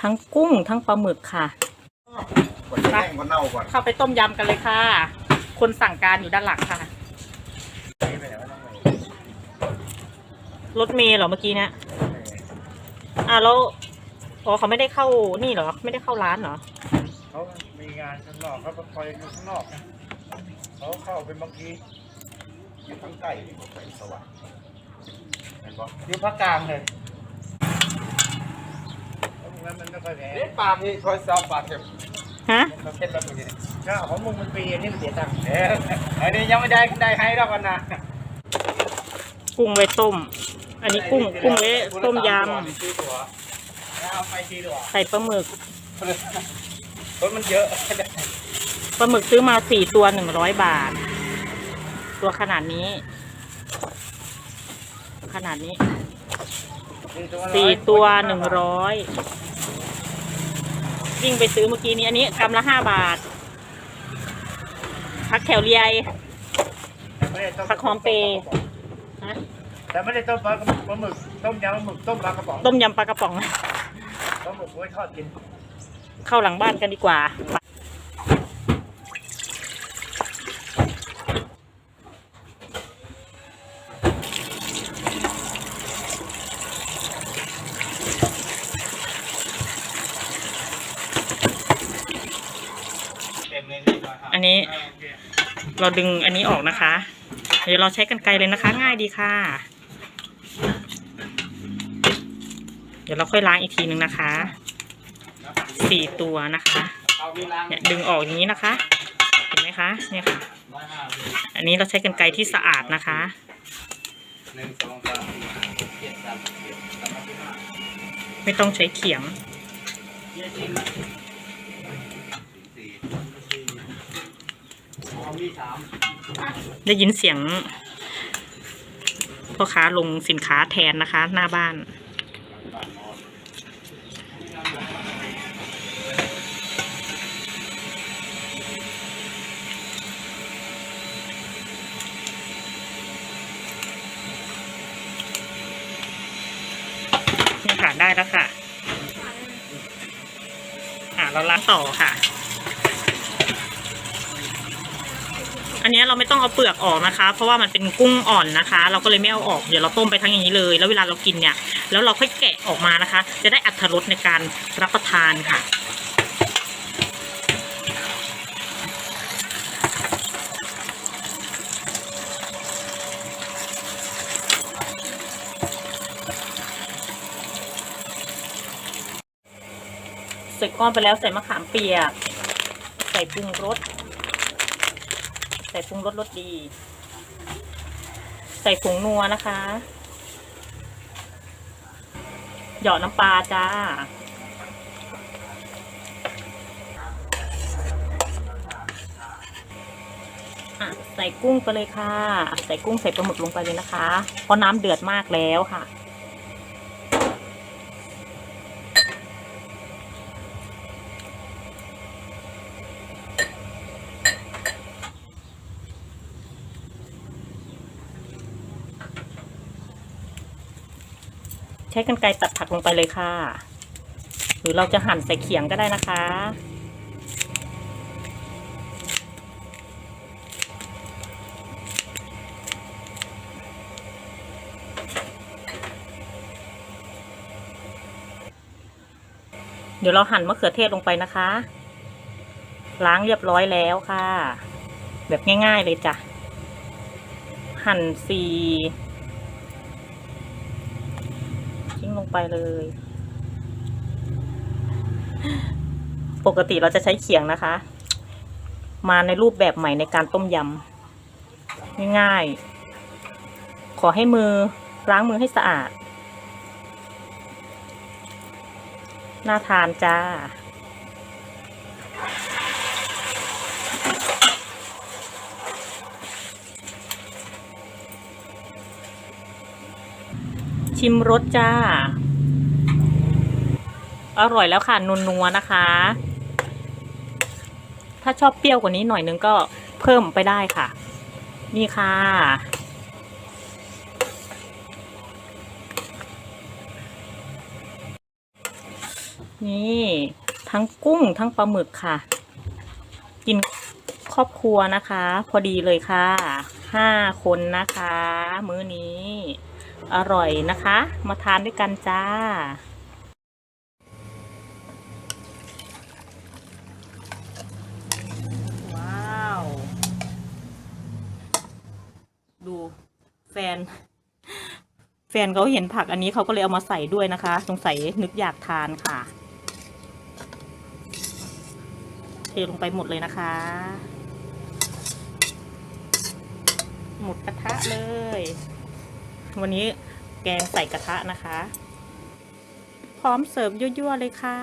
ทั้งกุ้งทั้งปลาหมึกค่ะก่อนจะแห้งก็เน่าก่อนเข้าไปต้มยำกันเลยค่ะ คนสั่งการอยู่ด้านหลังค่ะ รถเมล์เหรอเมื่อกี้เนี่ยอ่าแล้วอ๋อเขาไม่ได้เข้านี่เหรอ ไม่ได้เข้าร้านเหรอ เขามีงานข้างนอกเขาก็คอยอยู่ข้างนอกนะเขาเข้าเป็นบางทีอยู่ข้างใต้นี่ผมไปสว่างเห็นปะอยู่ภาคกลางเลย ตรงนั้นมันไม่ค่อยแพงเล็กปลาที่คอยซับปลาเข็มฮะเราเข็มแล้วตัวนี้ถ้าของมึงมันปีอันนี้มันเสียตังค์เอ๊ะอันนี้ยังไม่ได้ได้ให้แล้วกันนะกุ้งไว้ต้ม อันนี้กุ้งกุ้งไว้ต้มยซื้อตัวแล้วเอาไปทีดีกว่าำใส่ปลาหมึกรถมันเยอะปลาหมึกซื้อมาสี่ตัวหนึ่งร้อยบาท ตัวขนาดนี้ ขนาดนี้สี่ตัวหนึ่งร้อย ยิ่งไปซื้อเมื่อกี้นี้อันนี้กำละห้าบาทพักแถวเรียย ผักหอมเปย์ฮะแต่ไม่ได้ต้มปลากระปลาหมึกต้มยำปลาหมึกต้มปลากระป๋องต้มยำปลากระป๋อง ปลาหมึกไว้ทอดกิน เข้าหลังบ้านกันดีกว่า เต็มเลย นี้ เราดึงอันนี้ออกนะคะ เดี๋ยวเราใช้กันไกรเลยนะคะ ง่ายดีค่ะ เดี๋ยวเราค่อยล้างอีกทีนึงนะคะสี่ตัวนะคะเนี่ยดึงออกอย่างนี้นะคะเห็นไหมคะเนี่ยค่ะ อันนี้เราใช้กันไกรที่สะอาดนะคะไม่ต้องใช้เขียง เจ็ดสิบสี่เอามีสาม ได้ยินเสียงพ่อค้าลงสินค้าแทนนะคะ หน้าบ้าน นี่ค่ะได้แล้วค่ะ อ่าเราล้างต่อค่ะ อันนี้เราไม่ต้องเอาเปลือกออกนะคะ เพราะว่ามันเป็นกุ้งอ่อนนะคะ เราก็เลยไม่เอาออกเดี๋ยวเราต้มไปทั้งอย่างนี้เลย แล้วเวลาเรากินเนี่ย แล้วเราค่อยแกะออกมานะคะ จะได้อัตรสในการรับประทานค่ะใส่ก้อนไปแล้วใส่มะขามเปียก ใส่ปรุงรส ส่ปรุงรสรสดี ใส่ผงนัวนะคะ หยาะน้ำปลาจ้าอะใส่กุ้งไปเลยค่ะ ใส่กุ้งใส่ปลาหมึกลงไปเลยนะคะ เพราะน้ำเดือดมากแล้วค่ะ ช้กันไกรตัดผักลงไปเลยค่ะ หรือเราจะหั่นใส่เขียงก็ได้นะคะ เดี๋ยวเราหั่นมะเขือเทศลงไปนะคะ ล้างเรียบร้อยแล้วค่ะ แบบง่าย ๆเลยจ้ะ หั่นสี่ ทิ้ง ลงไปเลย ปกติเราจะใช้เขียงนะคะ มาในรูปแบบใหม่ในการต้มยำง่ายๆ ขอให้มือล้างมือให้สะอาด น่าทานจ้า ชิมรสจ้า อร่อยแล้วค่ะนนัวๆนะคะ ถ้าชอบเปรี้ยวกว่านี้หน่อยนึงก็เพิ่มไปได้ค่ะ นี่ค่ะ นี่ทั้งกุ้งทั้งปลาหมึกค่ะ กินครอบครัวนะคะ พอดีเลยค่ะห้าคนนะคะ มื้อนี้ อร่อยนะคะ มาทานด้วยกันจ้า ว้าว ดูแฟน แฟนเขาเห็นผักอันนี้เขาก็เลยเอามาใส่ด้วยนะคะ สงสัยนึกอยากทานค่ะ เทลงไปหมดเลยนะคะ หมดกระทะเลย วันนี้แกงใส่กระทะนะคะ พร้อมเสิร์ฟยั่วๆเลยค่ะ